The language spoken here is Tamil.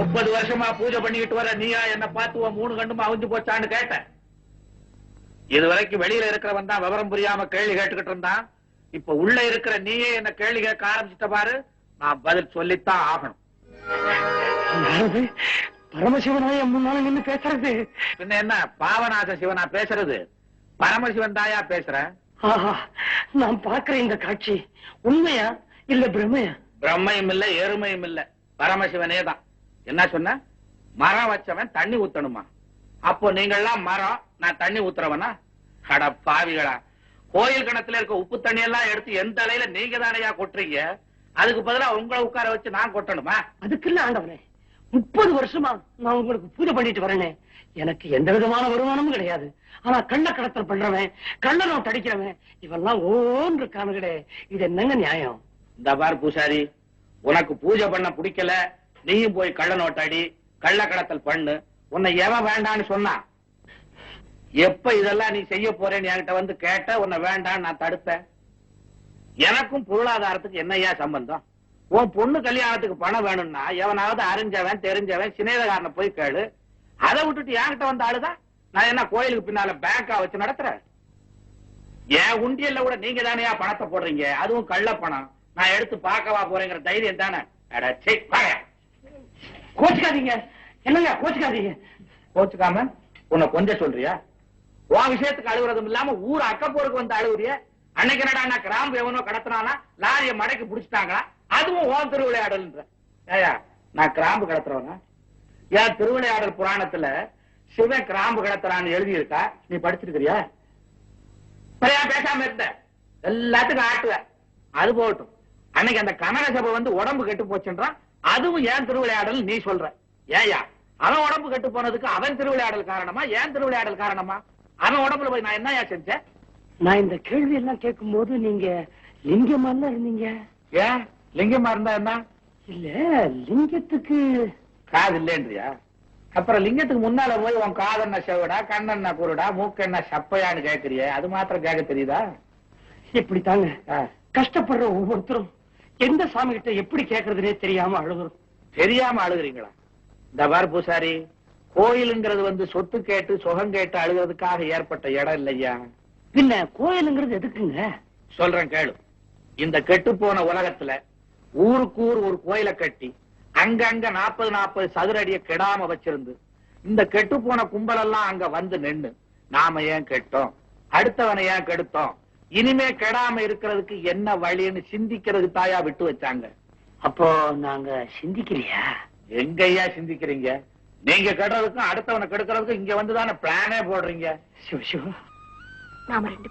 முப்பது வருஷமா பூஜை பண்ணிக்கிட்டு வர நீயா? என்ன பார்த்து மூணு கண்டுமா அவிஞ்சு போச்சான்னு கேட்டேன். இது வரைக்கும் வெளியில இருக்கிறவன் தான் விவரம் புரியாம கேள்வி கேட்டுக்கிட்டு இருந்தான். இப்ப உள்ள இருக்கிற நீயே என்ன கேள்வி கேட்க ஆரம்பிச்சிட்ட பாரு. நான் பதில் சொல்லித்தான் ஆகணும். பரமசிவனாய முன்னால நின்னு பேசுறது. பின்ன என்ன? பாவநாச சிவனா பேசுறது? பரமசிவன் தாயா பேசுறேன் நான் பாக்குற இந்த காட்சி உண்மையா இல்ல பிரமையா? பிரம்மையும் இல்ல எருமையும் இல்ல. பரமசிவனே தான். என்ன சொன்ன? மரம் வச்சவன் தண்ணி ஊத்தணுமா? அப்போ நீங்கள்லாம் மரம் நான் தண்ணி ஊத்துறவனா? அட பாவிகளா. கோயில் கிணத்துல இருக்க உப்பு தண்ணி எல்லாம் எடுத்து எந்த அலையில நீங்க தானையா கொட்டுறீங்க? அதுக்கு பதிலா உங்களை உட்கார வச்சு நான் கொட்டணுமா? அதுக்கு இல்ல ஆண்டவனே முப்பது வருஷமா நான் உங்களுக்கு பூஜை பண்ணிட்டு வரேனே. எனக்கு எந்த விதமான வருமானமும் கிடையாது. ஆனா கள்ள கடத்தல் பண்றவன் கள்ள நோட்டு அடிக்கிறவன் இவெல்லாம் ஓன் இருக்கானுங்களே இது என்னங்க நியாயம்? இந்த பார் பூசாரி உனக்கு பூஜை பண்ண பிடிக்கல நீயும் போய் கள்ள நோட்டாடி கள்ள கடத்தல் பண்ணு. உன்னை எவன் வேண்டான்னு சொன்னான் எப்ப இதெல்லாம் நீ செய்ய போறேன்னு என்கிட்ட வந்து கேட்ட உன்னை வேண்டான்னு நான் தடுத்தேன் எனக்கும் பொருளாதாரத்துக்கு என்னையா சம்பந்தம்? உன் பொண்ணு கல்யாணத்துக்கு பணம் வேணும்னா எவனாவது அறிஞ்சவன் தெரிஞ்சவன் சிநேகக்காரனை போய் கேளு. அதை விட்டுட்டு என்கிட்ட வந்த ஆளுதான்? நான் என்ன கோயிலுக்கு பின்னால பேங்கா வச்சு நடத்துறேன்? என் உண்டியல்ல கூட நீங்க தானேயா பணத்தை போடுறீங்க? அதுவும் கள்ள பணம். நான் எடுத்து பார்க்கவா போறேங்கிற தைரியம் தானே? அட, சே வாயா. கோச்சுக்காதீங்க. என்னங்க கோச்சுக்காதீங்க? கோச்சுக்காம உன்னை கொஞ்சம் சொல்றியா? உன் விஷயத்துக்கு அழுகுறதும் இல்லாம ஊர் அக்கப்போருக்கு வந்து அழுகுறிய? அன்னைக்கு என்னடா நான் கிராம்பு எவனோ கடத்தினானா? லாரிய மடக்கி புடிச்சிட்டாங்களா? அதுவும் ஓ திருவிளையாடல்ன்ற. ஏயா நான் கிராம்பு கடத்துறவனா? ஏன் திருவிளையாடல் புராணத்துல சிவன் கிராம்பு கடத்துறான்னு எழுதியிருக்கா? நீ படிச்சிருக்கிறியா? சரியா பேசாம இருந்த. எல்லாத்துக்கும் ஆட்டுவ அது போகட்டும். அன்னைக்கு அந்த கனக சபை வந்து உடம்பு கெட்டு போச்சுன்றான். அதுவும் ஏன் திருவிளையாடல் நீ சொல்ற? ஏயா அவன் உடம்பு கெட்டு போனதுக்கு அவன் திருவிளையாடல் காரணமா? ஏன் திருவிளையாடல் காரணமா? அவன் உடம்புல போய் நான் என்னயா செஞ்சேன்? நான் இந்த கேள்வி எல்லாம் கேட்கும் போது நீங்க லிங்கமா இருந்தீங்க? ஏன்? லிங்கமா இருந்தா என்ன? இல்ல லிங்கத்துக்கு காது இல்லேன்றியா? அப்புறம் லிங்கத்துக்கு முன்னால போய் உன் காதென்ன செவடா கண்ணென்ன குருடா மூக்கென்ன சப்பையான்னு கேக்குறியே அது மாத்திரம் கேட்க தெரியுதா? இப்படி தாங்க ஆ. கஷ்டப்படுற ஒவ்வொருத்தரும் எந்த சாமி கிட்ட எப்படி கேக்குறதுனே தெரியாம அழுகுறோம். தெரியாம அழுகுறீங்களா? இந்த பார் பூசாரி கோயிலுங்கிறது வந்து சொத்து கேட்டு சுகம் கேட்டு அழுகிறதுக்காக ஏற்பட்ட இடம் இல்லையா? பின்ன கோயிலுங்கிறது எதுக்குங்க? சொல்றேன் கேளு. இந்த கெட்டு போன உலகத்துல ஊருக்கு ஊர் ஒரு கோயிலை கட்டி அங்கங்க நாற்பது நாற்பது சதுர அடிய கெடாம வச்சிருந்து இந்த கெட்டு போன கும்பலெல்லாம் அங்க வந்து நின்னு நாம ஏன் கெட்டோம்? அடுத்தவனை ஏன் கெடுத்தோம்? இனிமே கெடாம இருக்கிறதுக்கு என்ன வழின்னு சிந்திக்கிறதுக்கு தாயா விட்டு வச்சாங்க. அப்போ நாங்க சிந்திக்கலையா? எங்கய்யா சிந்திக்கிறீங்க? நீங்க கெடுறதுக்கும் அடுத்தவனை கெடுக்கிறதுக்கும் இங்க வந்துதானே பிளானே போடுறீங்க. சிவ சிவ நாம ரெண்டு